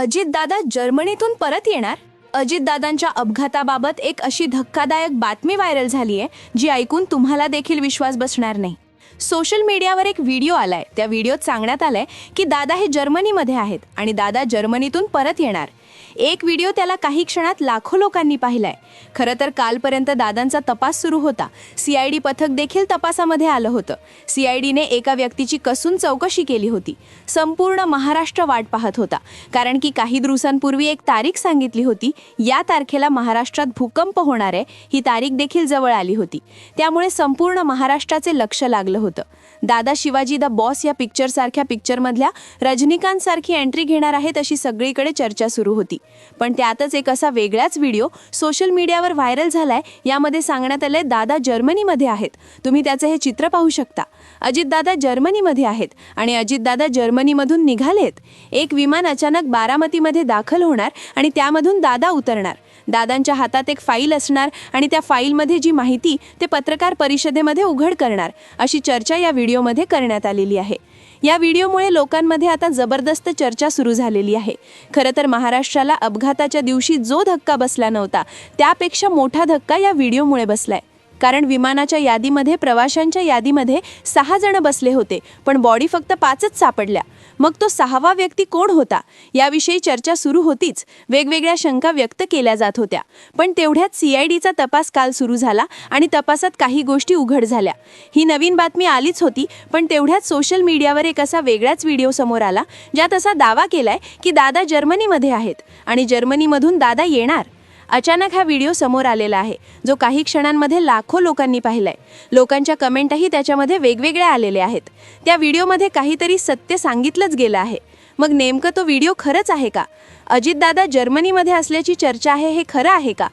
अजितदादा जर्मनीतून परत येणार? अजितदादांच्या अपघाताबाबत एक अशी धक्कादायक बातमी व्हायरल झाली आहे जी ऐकून तुम्हाला देखील विश्वास बसणार नाही. सोशल मीडियावर एक व्हिडिओ आलाय. त्या व्हिडिओत सांगण्यात आलंय की दादा हे जर्मनीमध्ये आहेत आणि दादा जर्मनीतून परत येणार. एक व्हिडिओ त्याला काही क्षणात लाखो लोकांनी पाहिलाय. खरं तर कालपर्यंत दादांचा तपास सुरू होता. सीआयडी पथक देखील तपासामध्ये आलं होतं. सीआयडीने एका व्यक्तीची कसून चौकशी केली होती. संपूर्ण महाराष्ट्र वाट पाहत होता. कारण की काही दिवसांपूर्वी एक तारीख सांगितली होती या तारखेला महाराष्ट्रात भूकंप होणार आहे ही तारीख देखील जवळ आली होती. त्यामुळे संपूर्ण महाराष्ट्राचे लक्ष लागलं होतं. दादा शिवाजी द बॉस या पिक्चरसारख्या पिक्चरमधल्या रजनीकांत सारखी एंट्री घेणार आहेत अशी सगळीकडे चर्चा सुरू होती. पण त्यातच एक असा वेगळाच व्हिडिओ सोशल मीडियावर व्हायरल झालाय. यामध्ये सांगण्यात आलंय दादा जर्मनीमध्ये आहेत. तुम्ही त्याचं हे चित्र पाहू शकता. अजितदादा जर्मनीमध्ये आहेत आणि अजितदादा जर्मनीमधून निघालेत. एक विमान अचानक बारामतीमध्ये दाखल होणार आणि त्यामधून दादा उतरणार. दादांच्या हातात एक फाईल असणार आणि त्या फाईलमध्ये जी माहिती ते पत्रकार परिषदेमध्ये उघड करणार अशी चर्चा या व्हिडिओमध्ये करण्यात आलेली आहे. या व्हिडिओमुळे लोकांमध्ये आता जबरदस्त चर्चा सुरू झालेली आहे. खरं तर महाराष्ट्राला अपघाताच्या दिवशी जो धक्का बसला नव्हता त्यापेक्षा मोठा धक्का या व्हिडिओमुळे बसलाय. कारण विमानाच्या यादीमध्ये प्रवाशांच्या यादीमध्ये सहा जण बसले होते पण बॉडी फक्त पाचच सापडल्या. मग तो सहावा व्यक्ती कोण होता? याविषयी चर्चा सुरू होतीच. वेगवेगळ्या शंका व्यक्त केल्या जात होत्या. पण तेवढ्यात सीआयडीचा तपास काल सुरू झाला आणि तपासात काही गोष्टी उघड झाल्या. ही नवीन बातमी आलीच होती पण तेवढ्यात सोशल मीडियावर एक असा वेगळाच व्हिडिओ समोर आला ज्यात असा दावा केलाय की दादा जर्मनीमध्ये आहेत आणि जर्मनीमधून दादा येणार. अचानक हा व्हिडिओ समोर आलेला आहे जो काही क्षणांमध्ये लाखो लोकांनी पाहिलाय. लोकांच्या कमेंटही त्याच्यामध्ये वेगवेगळ्या आलेल्या आहेत. त्या व्हिडिओमध्ये काहीतरी सत्य सांगितलंच गेलं आहे. मग नेमकं तो व्हिडिओ खरंच आहे का? अजितदादा जर्मनीमध्ये असल्याची चर्चा आहे हे खरं आहे का?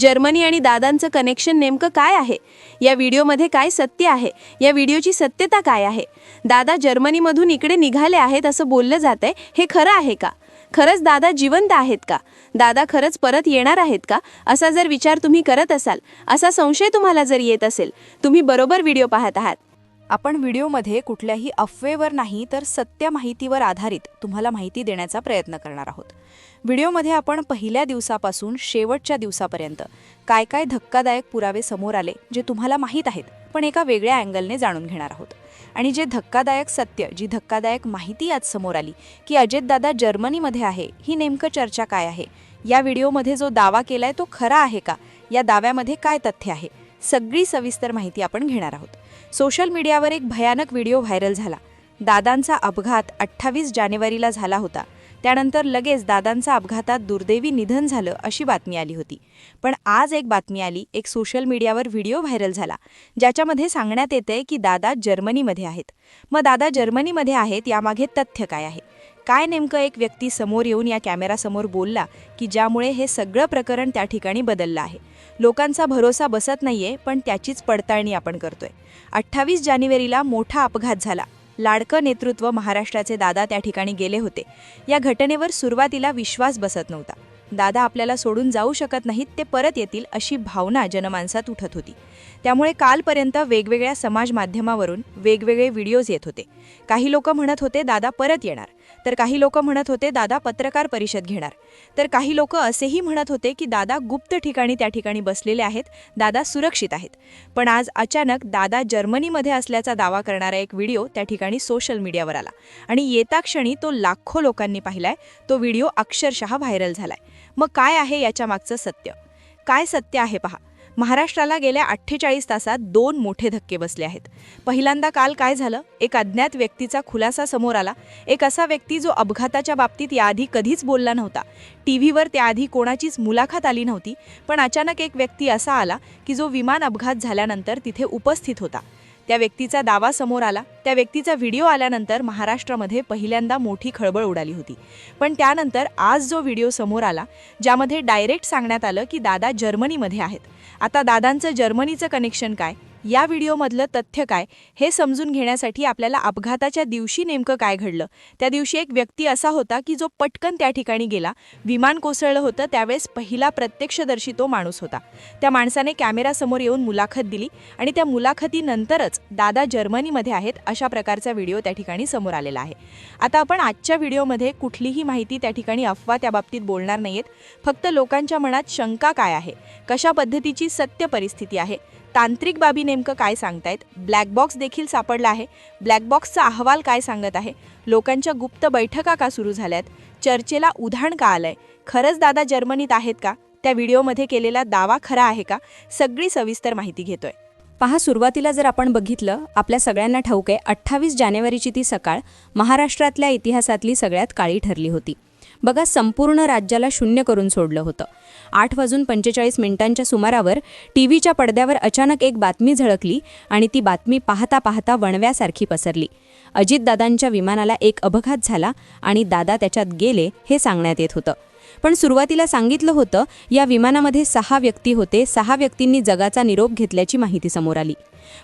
जर्मनी आणि दादांचं कनेक्शन नेमकं काय आहे? या व्हिडिओमध्ये काय सत्य आहे? या व्हिडिओची सत्यता काय आहे? दादा जर्मनीमधून इकडे निघाले आहेत असं बोललं जात आहे हे खरं आहे का? खरंच दादा जिवंत आहेत का? दादा खरंच परत येणार आहेत का? असा जर विचार तुम्ही करत असाल असा संशय तुम्हाला जर येत असेल तुम्ही बरोबर व्हिडिओ पाहत आहात. आपण व्हिडिओमध्ये कुठल्याही अफवेवर नाही तर सत्य माहितीवर आधारित तुम्हाला माहिती देण्याचा प्रयत्न करणार आहोत. व्हिडिओमध्ये आपण पहिल्या दिवसापासून शेवटच्या दिवसापर्यंत काय काय धक्कादायक पुरावे समोर आले जे तुम्हाला माहीत आहेत पण एका वेगळ्या अँगलने जाणून घेणार आहोत. आणि जे धक्कादायक सत्य जी धक्कादायक माहिती आज समोर आली की अजितदादा जर्मनीमध्ये आहे ही नेमकं चर्चा काय आहे? या व्हिडिओमध्ये जो दावा केलाय तो खरा आहे का? या दाव्यामध्ये काय तथ्य आहे? सगळी सविस्तर माहिती आपण घेणार आहोत. सोशल मीडियावर एक भयानक व्हिडिओ व्हायरल झाला. दादांचा अपघात अठ्ठावीस जानेवारीला झाला होता. त्यानंतर लगेच दादांचा अपघातात दुर्दैवी निधन झालं अशी बातमी आली होती. पण आज एक बातमी आली एक सोशल मीडियावर व्हिडिओ व्हायरल झाला ज्याच्यामध्ये सांगण्यात येते की दादा जर्मनीमध्ये आहेत. मग दादा जर्मनीमध्ये आहेत यामागे तथ्य काय आहे? काय नेमकं एक व्यक्ती समोर येऊन या कॅमेरासमोर बोलला की ज्यामुळे हे सगळं प्रकरण त्या ठिकाणी बदललं आहे? लोकांचा भरोसा बसत नाहीये पण त्याचीच पडताळणी आपण करतोय. अठ्ठावीस जानेवारीला मोठा अपघात झाला. लाडकं नेतृत्व महाराष्ट्राचे दादा त्या ठिकाणी गेले होते. या घटनेवर सुरुवातीला विश्वास बसत नव्हता. दादा आपल्याला सोडून जाऊ शकत नाहीत ते परत येतील अशी भावना जनमानसात उठत होती. त्यामुळे कालपर्यंत वेगवेगळ्या समाज माध्यमावरून वेगवेगळे व्हिडिओज येत होते. काही लोक म्हणत होते दादा परत येणार. तर काही लोक म्हणत होते दादा पत्रकार परिषद घेणार. तर काही लोक असेही म्हणत होते की दादा गुप्त ठिकाणी त्या ठिकाणी बसलेले आहेत. दादा सुरक्षित आहेत. पण आज अचानक दादा जर्मनीमध्ये असल्याचा दावा करणारा एक व्हिडिओ त्या ठिकाणी सोशल मीडियावर आला. आणि येता क्षणी तो लाखो लोकांनी पाहिलाय. तो व्हिडिओ अक्षरशः व्हायरल झालाय. मग काय आहे याच्या मागचं सत्य? काय सत्य आहे पहा. महाराष्ट्राला गेल्या अठ्ठेचाळीस तासात दोन मोठे धक्के बसले आहेत. पहिल्यांदा काल काय झालं? एक अज्ञात व्यक्तीचा खुलासा समोर आला. एक असा व्यक्ती जो अपघाताच्या बाबतीत याआधी कधीच बोलला नव्हता. टी व्हीवर त्याआधी कोणाचीच मुलाखत आली नव्हती पण अचानक एक व्यक्ती असा आला की जो विमान अपघात झाल्यानंतर तिथे उपस्थित होता. त्या व्यक्तीचा दावा समोर आला. त्या व्यक्तीचा व्हिडिओ आल्यानंतर महाराष्ट्रामध्ये पहिल्यांदा मोठी खळबळ उडाली होती. पण त्यानंतर आज जो व्हिडिओ समोर आला ज्यामध्ये डायरेक्ट सांगण्यात आलं की दादा जर्मनीमध्ये आहेत. आता दादांचं जर्मनीचं कनेक्शन काय? या व्हिडिओमधलं तथ्य काय? हे समजून घेण्यासाठी आपल्याला अपघाताच्या दिवशी नेमकं काय घडलं? त्या दिवशी एक व्यक्ती असा होता की जो पटकन त्या ठिकाणी गेला. विमान कोसळलं होतं त्यावेळेस पहिला प्रत्यक्षदर्शी तो माणूस होता. त्या माणसाने कॅमेरासमोर येऊन मुलाखत दिली आणि त्या मुलाखतीनंतरच दादा जर्मनीमध्ये आहेत अशा प्रकारचा व्हिडिओ त्या ठिकाणी समोर आलेला आहे. आता आपण आजच्या व्हिडिओमध्ये कुठलीही माहिती त्या ठिकाणी अफवा त्या बाबतीत बोलणार नाहीयेत. फक्त लोकांच्या मनात शंका काय आहे? कशा पद्धतीची सत्य परिस्थिती आहे? तांत्रिक बाबी नेमकं काय सांगतायत? ब्लॅक बॉक्स देखील सापडला आहे. ब्लॅक बॉक्सचा अहवाल काय सांगत आहे? लोकांच्या गुप्त बैठका का सुरू झाल्यात? चर्चेला उधाण का आलंय? खरंच दादा जर्मनीत आहेत का? त्या व्हिडिओमध्ये केलेला दावा खरा आहे का? सगळी सविस्तर माहिती घेतोय. पहा सुरुवातीला जर आपण बघितलं आपल्या सगळ्यांना ठाऊक आहे अठ्ठावीस जानेवारीची ती सकाळ महाराष्ट्रातल्या इतिहासातली सगळ्यात काळी ठरली होती. बघा संपूर्ण राज्याला शून्य करून सोडलं होतं. आठ वाजून पंचेचाळीस मिनिटांच्या सुमारावर टी व्हीच्या पडद्यावर अचानक एक बातमी झळकली आणि ती बातमी पाहता पाहता वणव्यासारखी पसरली. अजितदादांच्या विमानाला एक अपघात झाला आणि दादा त्याच्यात गेले हे सांगण्यात येत होतं. पण सुरुवातीला सांगितलं होतं या विमानामध्ये सहा व्यक्ती होते सहा व्यक्तींनी जगाचा निरोप घेतल्याची माहिती समोर आली.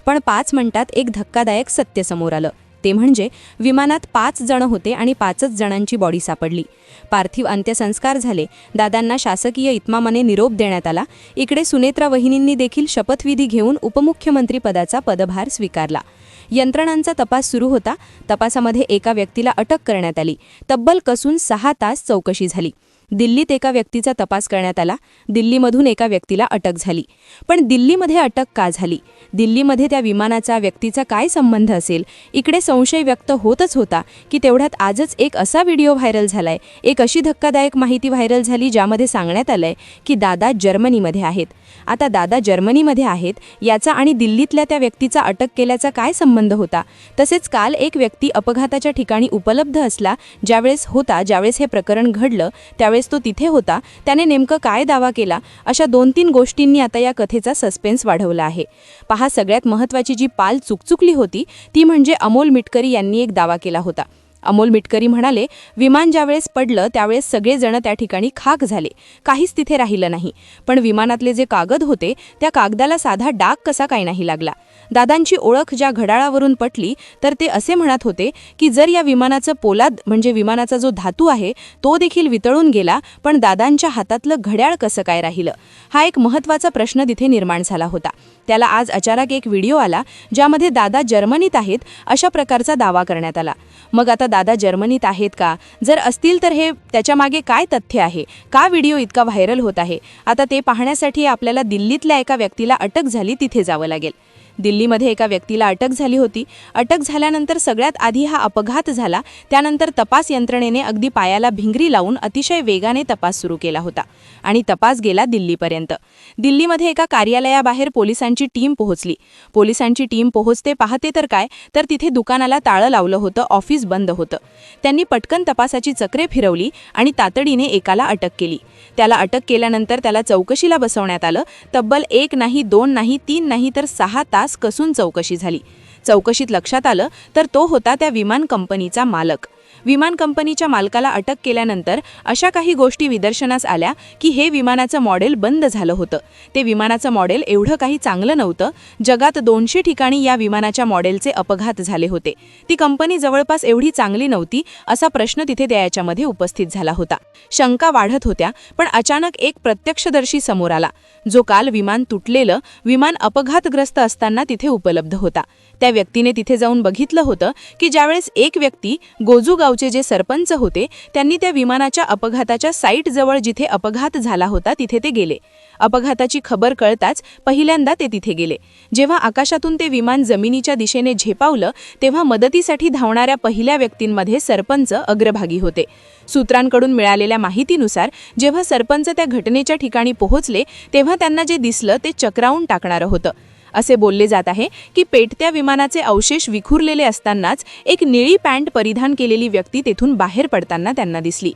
पण पाच मिनिटात एक धक्कादायक सत्य समोर आलं. ते म्हणजे विमानात पाच जण होते आणि पाचच जणांची बॉडी सापडली. पार्थिव अंत्यसंस्कार झाले. दादांना शासकीय इतमामाने निरोप देण्यात आला. इकडे सुनेत्रा वहिनींनी देखील शपथविधी घेऊन उपमुख्यमंत्री पदाचा पदभार स्वीकारला. यंत्रणांचा तपास सुरू होता. तपासामध्ये एका व्यक्तीला अटक करण्यात आली. तब्बल कसून सहा तास चौकशी झाली. दिल्लीत एका व्यक्तीचा तपास करण्यात आला. दिल्लीमधून एका व्यक्तीला अटक झाली. पण दिल्लीमध्ये अटक का झाली? दिल्लीमध्ये त्या विमानाचा व्यक्तीचा काय संबंध असेल? इकडे संशय व्यक्त होतच होता की तेवढ्यात आजच एक असा व्हिडिओ व्हायरल झालाय. एक अशी धक्कादायक माहिती व्हायरल झाली ज्यामध्ये सांगण्यात आलंय की दादा जर्मनीमध्ये आहेत. आता दादा जर्मनीमध्ये आहेत याचा आणि दिल्लीतल्या त्या व्यक्तीचा अटक केल्याचा काय संबंध होता? तसेच काल एक व्यक्ती अपघाताच्या ठिकाणी उपलब्ध असला ज्यावेळेस होता ज्यावेळेस हे प्रकरण घडलं त्यावेळेस तो तिथे होता त्याने नेमकं काय दावा केला? अशा दोन तीन गोष्टींनी आता या कथेचा सस्पेन्स वाढवला आहे. पहा सगळ्यात महत्त्वाची जी पाल चुकचुकली होती ती म्हणजे अमोल मिटकरी यांनी एक दावा केला होता. अमोल मिटकरी म्हणाले विमान ज्यावेळेस पडलं त्यावेळेस सगळेजण त्या ठिकाणी खाक झाले. काहीच तिथे राहिलं नाही. पण विमानातले जे कागद होते त्या कागदाला साधा डाग कसा काय नाही लागला. दादांची ओळख ज्या घड्याळावरून पटली तर ते असे म्हणत होते की जर या विमानाचं पोलाद म्हणजे विमानाचा जो धातू आहे तो देखील वितळून गेला पण दादांच्या हातातलं घड्याळ कसं काय राहिलं? हा एक महत्त्वाचा प्रश्न तिथे निर्माण झाला होता. त्याला आज अचानक एक व्हिडिओ आला ज्यामध्ये दादा जर्मनीत आहेत अशा प्रकारचा दावा करण्यात आला. मग आता दादा जर्मनीत आहेत का? जर असतील तर हे त्याच्यामागे काय तथ्य आहे? का व्हिडिओ इतका व्हायरल होत आहे? आता ते पाहण्यासाठी आपल्याला दिल्लीतल्या एका व्यक्तीला अटक झाली तिथे जावं लागेल. दिल्लीमध्ये एका व्यक्तीला अटक झाली होती. अटक झाल्यानंतर सगळ्यात आधी हा अपघात झाला. त्यानंतर तपास यंत्रणेने अगदी पायाला भिंगरी लावून अतिशय वेगाने तपास सुरू केला होता आणि तपास गेला दिल्लीपर्यंत. दिल्लीमध्ये एका कार्यालयाबाहेर पोलिसांची टीम पोहोचली. पोलिसांची टीम पोहोचते पाहते तर काय तर तिथे दुकानाला ताळं लावलं होतं ऑफिस बंद होतं. त्यांनी पटकन तपासाची चक्रे फिरवली आणि तातडीने एकाला अटक केली. त्याला अटक केल्यानंतर त्याला चौकशीला बसवण्यात आलं. तब्बल एक नाही दोन नाही तीन नाही तर सहा तास कसून चौकशी झाली. चौकशीत लक्षात आलं तर तो होता त्या विमान कंपनीचा मालक. विमान कंपनीच्या मालकाला अटक केल्यानंतर अशा काही गोष्टी निदर्शनास आल्या की हे विमानाचं मॉडेल बंद झालं होतं. ते विमानाचं मॉडेल एवढं काही चांगलं नव्हतं. जगात दोनशे ठिकाणी या विमानाच्या मॉडेलचे अपघात झाले होते. ती कंपनी जवळपास एवढी चांगली नव्हती असा प्रश्न तिथे द्यायाच्यामध्ये उपस्थित झाला होता. शंका वाढत होत्या पण अचानक एक प्रत्यक्षदर्शी समोर आला. जो काल विमान तुटलेलं विमान अपघातग्रस्त असताना तिथे उपलब्ध होता. त्या व्यक्तीने तिथे जाऊन बघितलं होतं की ज्यावेळेस एक व्यक्ती गोजू गावचे जे सरपंच होते त्यांनी त्या विमानाच्या अपघाताच्या साईटजवळ जिथे अपघात झाला होता तिथे ते गेले. अपघाताची खबर कळताच पहिल्यांदा ते तिथे गेले. जेव्हा आकाशातून ते विमान जमिनीच्या दिशेने झेपावलं तेव्हा मदतीसाठी धावणाऱ्या पहिल्या व्यक्तींमध्ये सरपंच अग्रभागी होते. सूत्रांकडून मिळालेल्या माहितीनुसार जेव्हा सरपंच त्या घटनेच्या ठिकाणी पोहोचले तेव्हा त्यांना जे दिसलं ते चक्रावून टाकणारं होतं. असे बोलले जात आहे की पेटत्या विमानाचे अवशेष विखुरलेले असतानाच एक निळी पॅन्ट परिधान केलेली व्यक्ती तेथून बाहेर पडताना त्यांना दिसली.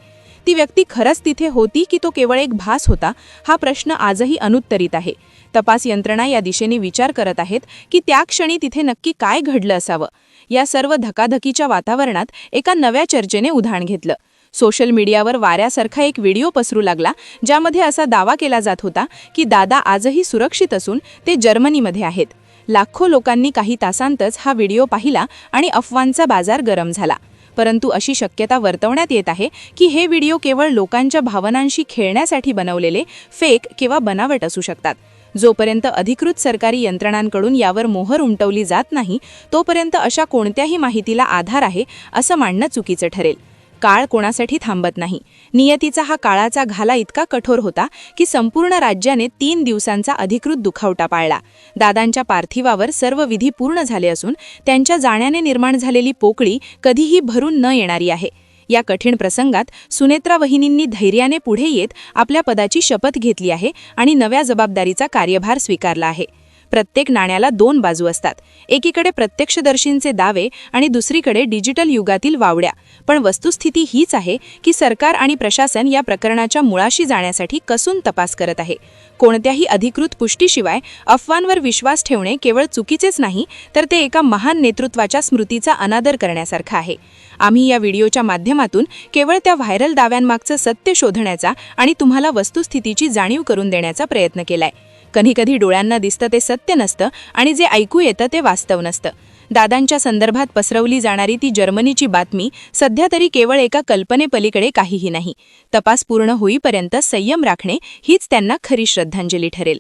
ती व्यक्ती खरंच तिथे होती की तो केवळ एक भास होता? हा प्रश्न आजही अनुत्तरित आहे. तपास यंत्रणा या दिशेने विचार करत आहेत की त्या क्षणी तिथे नक्की काय घडलं असावं? या सर्व धकाधकीच्या वातावरणात एका नव्या चर्चेने उधाण घेतलं. सोशल मीडियावर वाऱ्यासारखा एक व्हिडिओ पसरू लागला ज्यामध्ये असा दावा केला जात होता की दादा आजही सुरक्षित असून ते जर्मनीमध्ये आहेत. लाखो लोकांनी काही तासांतच हा व्हिडिओ पाहिला आणि अफवांचा बाजार गरम झाला. परंतु अशी शक्यता वर्तवण्यात येत आहे की हे व्हिडिओ केवळ लोकांच्या भावनांशी खेळण्यासाठी बनवलेले फेक किंवा बनावट असू शकतात. जोपर्यंत अधिकृत सरकारी यंत्रणांकडून यावर मोहर उमटवली जात नाही तोपर्यंत अशा कोणत्याही माहितीला आधार आहे असं मांडणं चुकीचं ठरेल. काळ कोणासाठी थांबत नाही. नियतीचा हा काळाचा घाला इतका कठोर होता की संपूर्ण राज्याने तीन दिवसांचा अधिकृत दुखावटा पाळला. दादांच्या पार्थिवावर सर्व विधी पूर्ण झाले असून त्यांच्या जाण्याने निर्माण झालेली पोकळी कधीही भरून न येणारी आहे. या कठीण प्रसंगात सुनेत्रा वहिनींनी धैर्याने पुढे येत आपल्या पदाची शपथ घेतली आहे आणि नव्या जबाबदारीचा कार्यभार स्वीकारला आहे. प्रत्येक नाण्याला दोन बाजू असतात. एकीकडे प्रत्यक्षदर्शींचे दावे आणि दुसरीकडे डिजिटल युगातील वावड्या. पण वस्तुस्थिती हीच आहे की सरकार आणि प्रशासन या प्रकरणाच्या मुळाशी जाण्यासाठी कसून तपास करत आहे. कोणत्याही अधिकृत पुष्टीशिवाय अफवांवर विश्वास ठेवणे केवळ चुकीचेच नाही तर ते एका महान नेतृत्वाच्या स्मृतीचा अनादर करण्यासारखं आहे. आम्ही या व्हिडिओच्या माध्यमातून केवळ त्या व्हायरल दाव्यांमागचं सत्य शोधण्याचा आणि तुम्हाला वस्तुस्थितीची जाणीव करून देण्याचा प्रयत्न केलाय. कधीकधी डोळ्यांना दिसतं ते सत्य नसतं आणि जे ऐकू येतं ते वास्तव नसतं. दादांच्या संदर्भात पसरवली जाणारी ती जर्मनीची बातमी सध्या तरी केवळ एका कल्पनेपलीकडे काहीही नाही. तपास पूर्ण होईपर्यंत संयम राखणे हीच त्यांना खरी श्रद्धांजली ठरेल.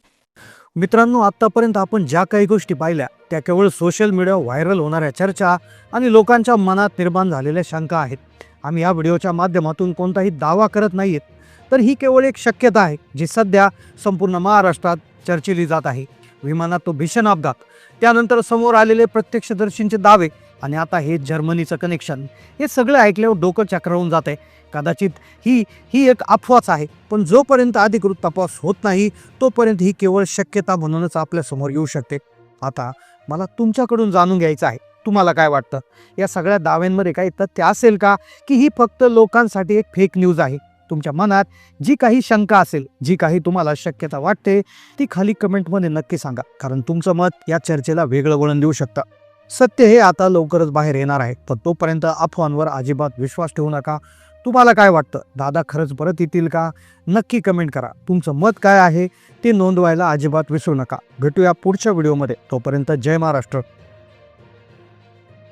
मित्रांनो आत्तापर्यंत आपण ज्या काही गोष्टी पाहिल्या त्या केवळ सोशल मीडिया व्हायरल होणाऱ्या चर्चा आणि लोकांच्या मनात निर्माण झालेल्या शंका आहेत. आम्ही या व्हिडिओच्या माध्यमातून कोणताही दावा करत नाहीत तर ही केवळ एक शक्यता आहे जी सध्या संपूर्ण महाराष्ट्रात चर्चिली जात आहे. विमानात तो भीषण अपघात. त्यानंतर समोर आलेले प्रत्यक्षदर्शींचे दावे आणि आता हे जर्मनीचं कनेक्शन हे सगळं ऐकल्यावर डोकं चक्रावून जात आहे कदाचित ही ही एक अफवाच आहे पण जोपर्यंत अधिकृत तपास होत नाही तोपर्यंत ही केवळ शक्यता म्हणूनच आपल्यासमोर येऊ शकते. आता मला तुमच्याकडून जाणून घ्यायचं आहे. तुम्हाला काय वाटतं? या सगळ्या दाव्यांमध्ये काही तथ्य असेल का? की ही फक्त लोकांसाठी एक फेक न्यूज आहे? तुमच्या मनात जी काही शंका असेल जी काही तुम्हाला शक्यता वाटते ती खाली कमेंटमध्ये नक्की सांगा. कारण तुमचं मत या चर्चेला वेगळं वळण देऊ शकतं. सत्य हे आता लवकरच बाहेर येणार आहे. पण तोपर्यंत अफवांवर अजिबात विश्वास ठेवू नका. तुम्हाला काय वाटतं? दादा खरंच परत येतील का? नक्की कमेंट करा. तुमचं मत काय आहे? ते नोंदवायला अजिबात विसरू नका. भेटूया पुढच्या व्हिडिओमध्ये. तोपर्यंत जय महाराष्ट्र.